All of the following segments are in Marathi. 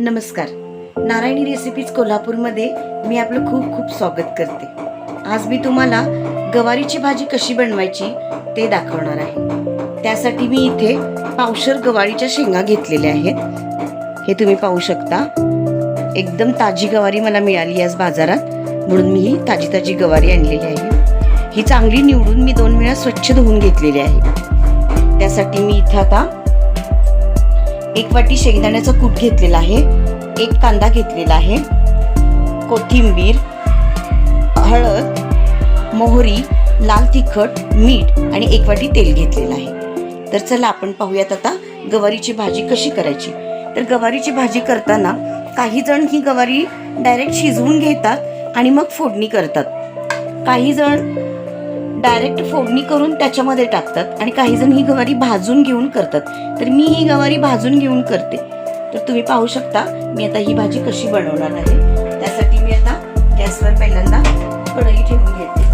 नमस्कार. नारायणी रेसिपीज कोल्हापूरमध्ये मी आपलं खूप खूप स्वागत करते. आज मी तुम्हाला गवारीची भाजी कशी बनवायची ते दाखवणार आहे. त्यासाठी मी इथे पावशर गवारीच्या शेंगा घेतलेल्या आहेत. हे तुम्ही पाहू शकता. एकदम ताजी गवारी मला मिळाली आज बाजारात म्हणून मी ही ताजी ताजी गवारी आणलेली आहे. ही चांगली निवडून मी दोन वेळा स्वच्छ धुवून घेतलेली आहे. त्यासाठी मी इथं आता एक वाटी शेंगदाण्याचा कूट घेतलेला आहे. एक कांदा घेतलेला आहे. कोथिंबीर हळद मोहरी लाल तिखट मीठ आणि एक वाटी तेल घेतलेलं आहे. तर चला आपण पाहूयात आता गवारीची भाजी कशी करायची. तर गवारीची भाजी करताना काही जण ही गवारी डायरेक्ट शिजवून घेतात आणि मग फोडणी करतात. काही जण डायरेक्ट फोडणी करून त्याच्यामध्ये टाकतात आणि काही जण ही गवारी भाजून घेऊन करतात. तर मी ही गवारी भाजून घेऊन करते. तर तुम्ही पाहू शकता मी आता ही भाजी कशी बनवणार आहे. त्यासाठी मी आता गॅसवर पहिल्यांदा कढई ठेवून घेते.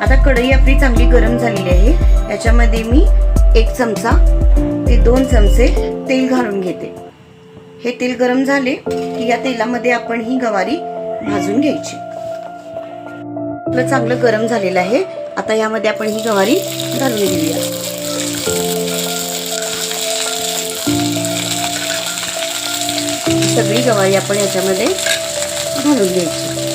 आता कढई आपली चांगली गरम झालेली आहे. याच्यामध्ये मी एक चमचा ते दोन चमचे तेल घालून घेते. हे तेल गरम झाले की या तेलामध्ये आपण ही गवारी भाजून घ्यायची. आपलं चांगलं गरम झालेलं आहे. आता यामध्ये आपण ही गवारी घालून घेऊया. सगळी गवारी आपण याच्यामध्ये घालून घ्यायची.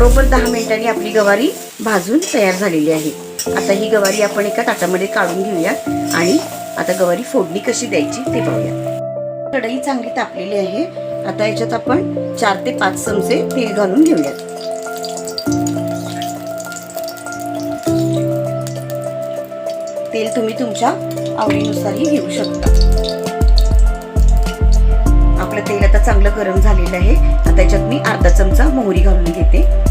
बरोबर दहा मिनिटांनी आपली गवारी भाजून तयार झालेली आहे. आता ही गवारी आपण एका ताटामध्ये काढून घेऊया आणि आता गवारी फोडणी कशी द्यायची ते पाहूया. कढई चांगली तापलेली आहे. आता याच्यात आपण चार ते पाच चमचे तेल घालून घेऊयात. तेल तुम्ही तुमच्या आवडीनुसारही घेऊ शकता. आपलं तेल आता चांगलं गरम झालेलं आहे. आता याच्यात मी अर्धा चमचा मोहरी घालून घेते.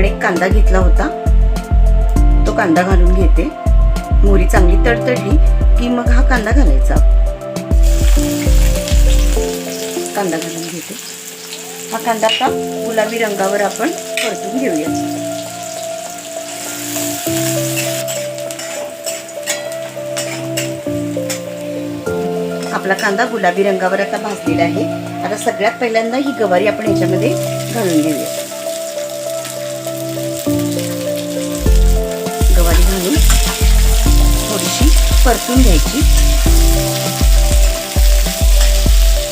आपण एक कांदा घेतला होता. तो कांदा घालून घेते. मोहरी चांगली तडतडली की मग हा कांदा घालायचा. कांदा घालून घेते. हा कांदा का गुलाबी रंगावर आपण परतून घेऊया. आपला कांदा गुलाबी रंगावर आता भाजलेला आहे. आता सगळ्यात पहिल्यांदा ही गवारी आपण ह्याच्यामध्ये घालून घेऊया. घालून थोडीशी परतून घ्यायची.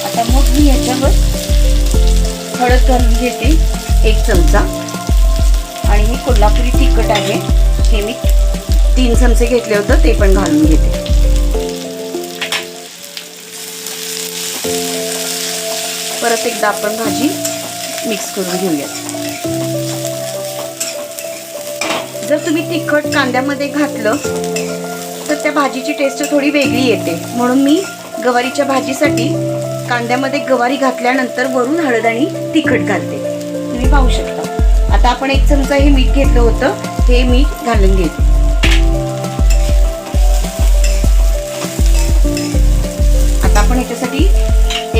आता मग मी याच्यावर हळद घालून घेते एक चमचा. आणि हे कोल्हापुरी तिखट आहे. हे मी तीन चमचे घेतले होतं ते पण घालून घेते. परत एकदा आपण भाजी मिक्स करून घेऊयात. जर तुम्ही तिखट कांद्यामध्ये घातलं तर त्या भाजीची टेस्ट थोडी वेगळी येते. म्हणून मी गवारीच्या भाजीसाठी कांद्यामध्ये गवारी घातल्यानंतर वरून हळद आणि तिखट घालते. तुम्ही पाहू शकता. आता आपण एक चमचा हे मीठ घेतलं होतं. हे मीठ घालून घेते आता आपण ह्याच्यासाठी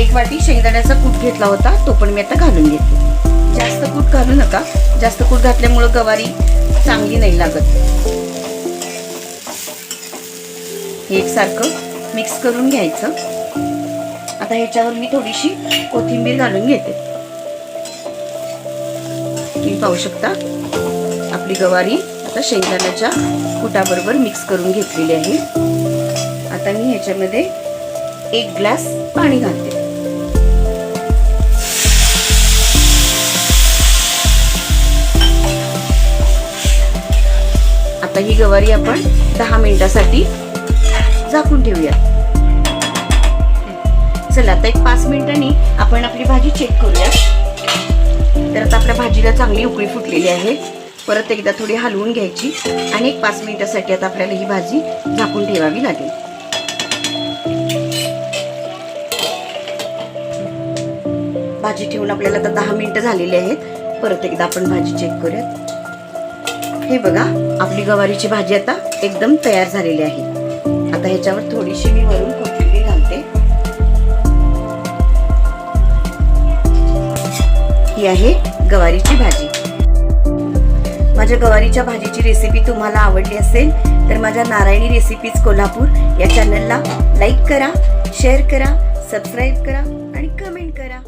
एक वाटी शेंगदाण्याचा कूट घेतला होता. तो पण मी आता घालून घेते. घालू नका. जास्त कूट घातल्यामुळं गवारी चांगली नाही लागत. हे एकसारखं मिक्स करून घ्यायचं. आता ह्याच्यावर मी थोडीशी कोथिंबीर घालून घेते. तुम्ही पाहू शकता आपली गवारी आता शेंगदाण्याच्या कुटाबरोबर मिक्स करून घेतलेली आहे. आता मी ह्याच्यामध्ये एक ग्लास पाणी घालते. गवारी आपण दहा मिनिटासाठी झाकून ठेवूया चला आता एक पाच मिनिटांनी आपण आपली भाजी चेक करूया तर आता आपल्या भाजीला चांगली उकळी फुटलेली आहे. परत एकदा थोडी हलवून घ्यायची आणि एक पाच मिनिटासाठी आता आपल्याला ही भाजी झाकून ठेवावी लागेल. भाजी ठेवून आपल्याला आता दहा मिनिटं झालेली आहेत. परत एकदा आपण भाजी चेक करूयात. हे बघा आपली गवारीची भाजी आता एकदम तयार झालेली आहे. आता ह्याच्यावर थोडीशी मी वरून कोथिंबीर घालते. ही आहे गवारीची भाजी. माझ्या गवारीच्या भाजीची रेसिपी तुम्हाला आवडली असेल तर माझ्या नारायणी रेसिपीज कोल्हापूर या चॅनलला लाईक करा शेअर करा सबस्क्राईब करा आणि कमेंट करा.